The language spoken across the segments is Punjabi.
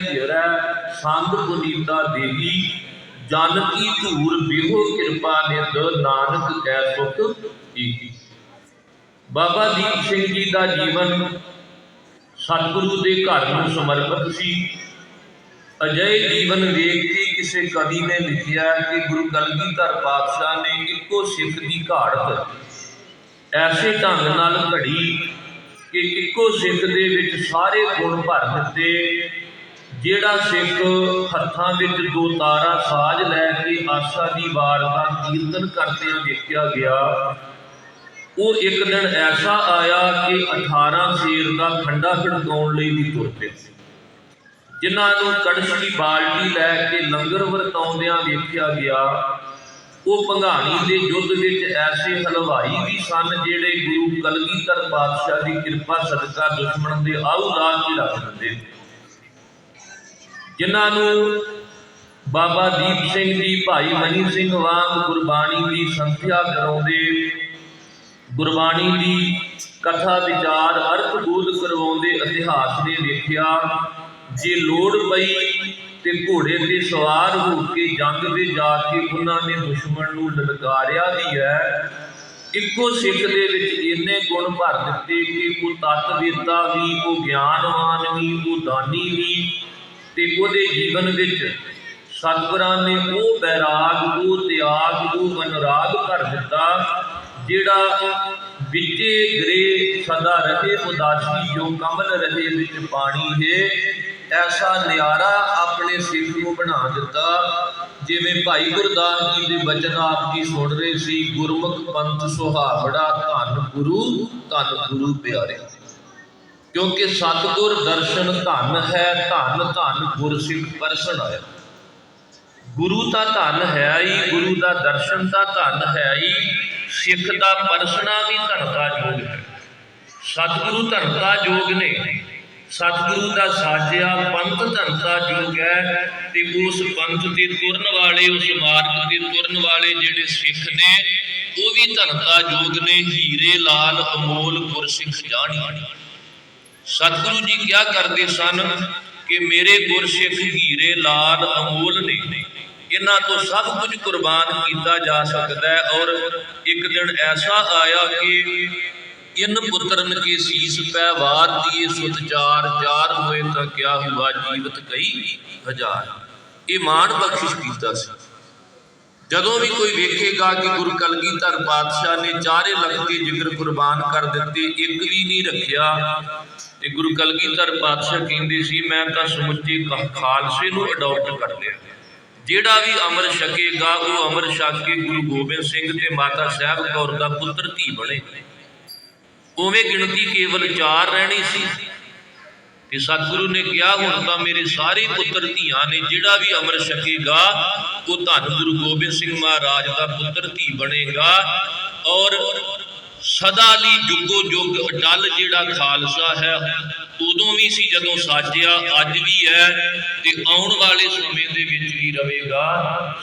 ਘੇਰੈ ਸੰਗ ਪੁਨੀਤਾ ਦੇਹੀ ਜਨ ਕੀ ਧੂਰ, ਬਿਹੋ ਕਿਰਪਾ ਨਿਧ ਨਾਨਕ ਕੈ ਸੁਖ ਈਹੀ ਬਾਬਾ ਦੀਪ ਸਿੰਘ ਜੀ ਦਾ ਜੀਵਨ, ਸਤਿਗੁਰੂ ਦੇ ਘਰ ਨੂੰ ਸਮਰਪਿਤ ਸੀ। ਅਜਿਹੇ ਜੀਵਨ ਵੇਖ ਕੇ ਕਿਸੇ ਕਵੀ ਨੇ ਲਿਖਿਆ ਕਿ ਗੁਰੂ ਕਲਗੀਧਰ ਪਾਤਸ਼ਾਹ ਨੇ ਇੱਕੋ ਸਿੱਖ ਦੀ ਘਾੜਤ ਐਸੇ ਢੰਗ ਨਾਲ ਘੜੀ ਕਿ ਇੱਕੋ ਸਿੱਖ ਦੇ ਵਿੱਚ ਸਾਰੇ ਗੁਣ ਭਰ ਦਿੱਤੇ। ਜਿਹੜਾ ਸਿੱਖ ਹੱਥਾਂ ਵਿੱਚ ਦੋ ਤਾਰਾ ਸਾਜ ਲੈ ਕੇ ਆਸਾ ਦੀ ਵਾਰ ਦਾ ਕੀਰਤਨ ਕਰਦਿਆਂ ਵੇਖਿਆ ਗਿਆ, ਉਹ ਇੱਕ ਦਿਨ ਐਸਾ ਆਇਆ ਕਿ 18 ਸ਼ੇਰ ਦਾ ਖੰਡਾ ਖੜਕਾਉਣ ਲਈ ਵੀ ਤੁਰ ਪਏ। ਜਿਨ੍ਹਾਂ ਨੂੰ ਕੜਛੀ ਬਾਲਟੀ ਲੈ ਕੇ ਲੰਗਰ ਵਰਤਾਉਂਦਿਆਂ ਵੇਖਿਆ ਗਿਆ, ਉਹ ਭੰਗਾਣੀ ਦੇ ਯੁੱਧ ਵਿੱਚ ਐਸੇ ਹਲਵਾਈ ਵੀ ਸਨ ਜਿਹੜੇ ਗੁਰੂ ਕਲਗੀਧਰ ਪਾਤਸ਼ਾਹ ਦੀ ਕਿਰਪਾ ਸਦਕਾ ਦੁਸ਼ਮਣ ਦੇ ਆਉ ਲਾ ਕੇ ਰੱਖ ਦਿੰਦੇ ਜਿਨ੍ਹਾਂ ਨੂੰ ਬਾਬਾ ਦੀਪ ਸਿੰਘ ਜੀ, ਭਾਈ ਮਨੀ ਸਿੰਘ ਵਾਂਗ ਗੁਰਬਾਣੀ ਦੀ ਸੰਥਿਆ ਕਰਾਉਂਦੇ, ਗੁਰਬਾਣੀ ਦੀ ਕਥਾ, ਵਿਚਾਰ, ਅਰਥ ਬੋਧ ਕਰਵਾਉਂਦੇ ਇਤਿਹਾਸ ਨੇ ਵੇਖਿਆ, ਜੇ ਲੋੜ ਪਈ ਤੇ ਘੋੜੇ ਤੇ ਸਵਾਰ ਹੋ ਕੇ ਜੰਗ ਦੇ ਜਾ ਕੇ ਉਹਨਾਂ ਨੇ ਦੁਸ਼ਮਣ ਨੂੰ ਲਲਕਾਰਿਆ ਵੀ ਹੈ। ਇੱਕੋ ਸਿੱਖ ਦੇ ਵਿੱਚ ਇੰਨੇ ਗੁਣ ਭਰ ਦਿੱਤੇ ਕਿ ਉਹ ਤਤਵੀਰਤਾ ਵੀ, ਉਹ ਗਿਆਨਵਾਨ ਵੀ, ਉਹ ਦਾਨੀ ਵੀ ਤੇ ਉਹਦੇ ਜੀਵਨ ਵਿੱਚ ਸਤਿਗੁਰਾਂ ਨੇ ਉਹ ਬੈਰਾਗ, ਉਹ ਤਿਆਗ, ਉਹ ਅਨੁਰਾਗ ਕਰ ਦਿੱਤਾ, ਜਿਹੜਾ ਵਿਚੇ ਗਰੇ ਸਦਾ ਰਹੇ, ਉਦਾਸੀ ਜੋ ਕਮਲ ਰਹੇ ਵਿੱਚ ਪਾਣੀ ਹੈ, ਐਸਾ ਨਿਆਰਾ ਆਪਣੇ ਸਿੱਖ ਨੂੰ ਬਣਾ ਦਿੱਤਾ। ਜਿਵੇਂ ਭਾਈ ਗੁਰਦਾਸ ਜੀ ਦੇ ਬਚਨ ਆਪ ਜੀ ਸੁਣ ਰਹੇ ਸੀ, ਗੁਰਮੁਖ ਪੰਥ ਸੁਹਾਵੜਾ ਧੰਨ ਗੁਰੂ ਧੰਨ ਗੁਰੂ ਪਿਆਰੇ। ਕਿਉਂਕਿ ਸਤਿਗੁਰ ਦਰਸ਼ਨ ਧਨ ਹੈ, ਧਨ ਧਨ ਗੁਰਸਿੱਖ ਪਰਸਨ ਆਇਆ। ਗੁਰੂ ਤਾਂ ਧਨ ਹੈ ਹੀ, ਗੁਰੂ ਦਾ ਦਰਸ਼ਨ ਤਾਂ ਧਨ ਹੈ ਹੀ, ਸਿੱਖ ਦਾ ਪਰਸਣਾ ਵੀ ਧਨਤਾ ਜੋਗ ਹੈ। ਸਤਿਗੁਰੂ ਧਨਤਾ ਯੋਗ ਨੇ, ਸਤਿਗੁਰੂ ਦਾ ਸਾਜਿਆ ਪੰਥ ਧਨਤਾ ਯੋਗ ਹੈ ਤੇ ਉਸ ਪੰਥ ਤੇ ਤੁਰਨ ਵਾਲੇ, ਉਸ ਮਾਰਗ ਤੇ ਤੁਰਨ ਵਾਲੇ ਜਿਹੜੇ ਸਿੱਖ ਨੇ, ਉਹ ਵੀ ਧਨਤਾ ਯੋਗ ਨੇ, ਹੀਰੇ, ਲਾਲ, ਅਮੋਲ, ਗੁਰਸਿੱਖ, ਜਾਣੀ। ਸਤਿਗੁਰੂ ਜੀ ਕਿਹਾ ਕਰਦੇ ਸਨ ਕਿ ਮੇਰੇ ਗੁਰਸਿੱਖ ਹੀਰੇ ਲਾਲ ਅਮੋਲ ਨੇ ਇਹਨਾਂ ਤੋਂ ਸਭ ਕੁਝ ਕੁਰਬਾਨ ਕੀਤਾ ਜਾ ਸਕਦਾ ਹੈ ਔਰ ਇੱਕ ਦਿਨ ਐਸਾ ਆਇਆ ਕਿ ਇਨ ਪੁੱਤਰਨ ਕੇ ਸੀਸ ਪੈ ਵਾਰ ਦੀਏ ਸੁਤ ਚਾਰ ਚਾਰ ਹੋਏ ਤਾਂ ਕਿਆ ਹੁਆ ਜੀਵਤ ਕਈ ਹਜ਼ਾਰ। ਇਹ ਮਾਣ ਬਖਸ਼ਿਸ਼ ਕੀਤਾ ਸੀ। ਜਦੋਂ ਵੀ ਕੋਈ ਵੇਖੇਗਾ ਕਿ ਗੁਰੂ ਕਲਗੀਧਰ ਪਾਤਸ਼ਾਹ ਨੇ ਚਾਰੇ ਲੱਖ ਦੇ ਜਿਗਰ ਕੁਰਬਾਨ ਕਰ ਦਿੱਤੇ, ਇੱਕ ਵੀ ਨਹੀਂ ਰੱਖਿਆ ਤੇ ਗੁਰੂ ਕਲਗੀਧਰ ਪਾਤਸ਼ਾਹ ਕਹਿੰਦੇ ਸੀ, ਮੈਂ ਤਾਂ ਸਮੁੱਚੇ ਖਾਲਸੇ ਨੂੰ ਅਡਾਪਟ ਕਰ ਲਿਆ। ਜਿਹੜਾ ਵੀ ਅਮਰ ਛਕੇਗਾ, ਉਹ ਅਮਰ ਛਕ ਕੇ ਗੁਰੂ ਗੋਬਿੰਦ ਸਿੰਘ ਤੇ ਮਾਤਾ ਸਾਹਿਬ ਕੌਰ ਦਾ ਪੁੱਤਰ ਧੀ ਬਣੇ। ਉਵੇਂ ਗਿਣਤੀ ਕੇਵਲ 4 ਰਹਿਣੀ ਸੀ। ਤੇ ਸਤਿਗੁਰੂ ਨੇ ਕਿਹਾ, ਹੁਣ ਤਾਂ ਮੇਰੇ ਸਾਰੇ ਪੁੱਤਰ ਧੀਆਂ ਨੇ, ਜਿਹੜਾ ਵੀ ਅਮਰ ਛਕੇਗਾ, ਉਹ ਧੰਨ ਗੁਰੂ ਗੋਬਿੰਦ ਸਿੰਘ ਮਹਾਰਾਜ ਦਾ ਪੁੱਤਰ ਧੀ ਬਣੇਗਾ ਔਰ ਸਦਾ ਲਈ ਜੁਗੋ ਜੁਗ ਅਟਲ ਜਿਹੜਾ ਖਾਲਸਾ ਹੈ, ਉਦੋਂ ਵੀ ਸੀ ਜਦੋਂ ਸਾਜਿਆ, ਅੱਜ ਵੀ ਹੈ ਤੇ ਆਉਣ ਵਾਲੇ ਸਮੇਂ ਦੇ ਵਿੱਚ ਵੀ ਰਹੇਗਾ।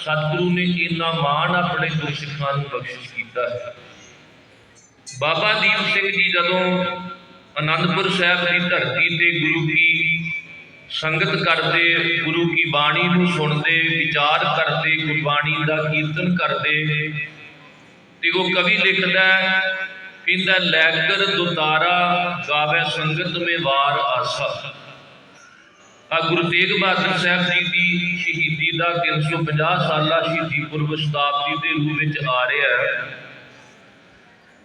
ਸਤਿਗੁਰੂ ਨੇ ਇੰਨਾ ਮਾਣ ਆਪਣੇ ਗੁਰਸਿੱਖਾਂ ਨੂੰ ਬਖਸ਼ਿਸ਼ ਕੀਤਾ ਹੈ। ਬਾਬਾ ਦੀਪ ਸਿੰਘ ਜੀ ਜਦੋਂ ਅਨੰਦਪੁਰ ਸਾਹਿਬ ਦੀ ਧਰਤੀ ਤੇ ਗੁਰੂ ਕੀ ਸੰਗਤ ਕਰਦੇ, ਗੁਰੂ ਕੀ ਬਾਣੀ ਨੂੰ ਸੁਣਦੇ, ਵਿਚਾਰ ਕਰਦੇ, ਗੁਰਬਾਣੀ ਦਾ ਕੀਰਤਨ ਕਰਦੇ ਤੇ ਉਹ ਕਵੀ ਲਿਖਦਾ ਕਹਿੰਦਾ ਲੈਕਰ ਦੁਤਾਰਾ ਗਾਵੇ ਸੰਗਤ ਮੇ ਆਸਾ। ਆ ਗੁਰੂ ਤੇਗ ਬਹਾਦਰ ਸਾਹਿਬ ਜੀ ਦੀ ਸ਼ਹੀਦੀ ਦਾ 350 ਸਾਲਾ ਸ਼ਹੀਦੀ ਪੁਰਬ ਸ਼ਤਾਬਦੀ ਦੇ ਰੂਪ ਵਿੱਚ ਆ ਰਿਹਾ ਹੈ।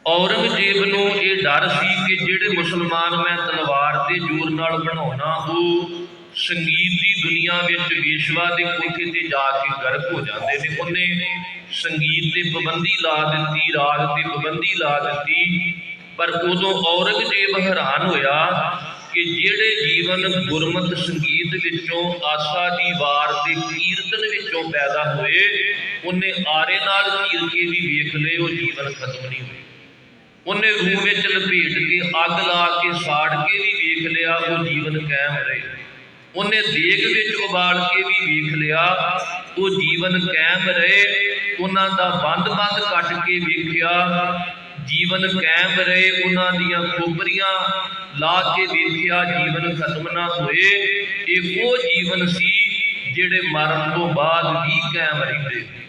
ਔਰੰਗਜ਼ੇਬ ਨੂੰ ਇਹ ਡਰ ਸੀ ਕਿ ਜਿਹੜੇ ਮੁਸਲਮਾਨ ਮੈਂ ਤਲਵਾਰ ਦੇ ਜ਼ੋਰ ਨਾਲ ਬਣਾਉਣਾ ਉਹ ਸੰਗੀਤ ਦੀ ਦੁਨੀਆ ਵਿੱਚ ਵੇਸ਼ਵਾ ਦੇ ਕੋਠੇ ਤੇ ਜਾ ਕੇ ਗਰਕ ਹੋ ਜਾਂਦੇ ਨੇ। ਉਹਨੇ ਸੰਗੀਤ ਤੇ ਪਾਬੰਦੀ ਲਾ ਦਿੱਤੀ ਰਾਜ ਤੇ ਪਾਬੰਦੀ ਲਾ ਦਿੱਤੀ। ਪਰ ਉਦੋਂ ਔਰੰਗਜ਼ੇਬ ਹੈਰਾਨ ਹੋਇਆ ਕਿ ਜਿਹੜੇ ਜੀਵਨ ਗੁਰਮਤ ਸੰਗੀਤ ਵਿੱਚੋਂ ਆਸਾ ਦੀ ਵਾਰ ਤੇ ਕੀਰਤਨ ਵਿੱਚੋਂ ਪੈਦਾ ਹੋਏ, ਉਹਨੇ ਆਰੇ ਨਾਲ ਚੀਰ ਕੇ ਵੀ ਵੇਖ ਲਏ, ਉਹ ਜੀਵਨ ਖਤਮ ਨਹੀਂ ਹੋਏ। ਉਹਨੇ ਰੂਹ ਵਿੱਚ ਲਪੇਟ ਕੇ, ਅੱਗ ਲਾ ਕੇ, ਸਾੜ ਕੇ ਵੀ ਵੇਖ ਲਿਆ, ਉਹ ਜੀਵਨ ਕਾਇਮ ਰਹੇ। ਉਹਨੇ ਦੇਗ ਵਿੱਚ ਉਬਾਲ ਕੇ ਵੀ ਵੇਖ ਲਿਆ। ਉਹ ਜੀਵਨ ਕਾਇਮ ਰਹੇ, ਉਹਨਾਂ ਦਾ ਬੰਦ ਬੰਦ ਕੱਟ ਕੇ ਵੇਖਿਆ। ਜੀਵਨ ਕਾਇਮ ਰਹੇ, ਉਹਨਾਂ ਦੀਆਂ ਖੋਪਰੀਆਂ ਲਾ ਕੇ ਵੇਖਿਆ, ਜੀਵਨ ਖਤਮ ਨਾ ਹੋਏ। ਇਹ ਉਹ ਜੀਵਨ ਸੀ ਜਿਹੜੇ ਮਰਨ ਤੋਂ ਬਾਅਦ ਵੀ ਕਾਇਮ ਰਹਿੰਦੇ।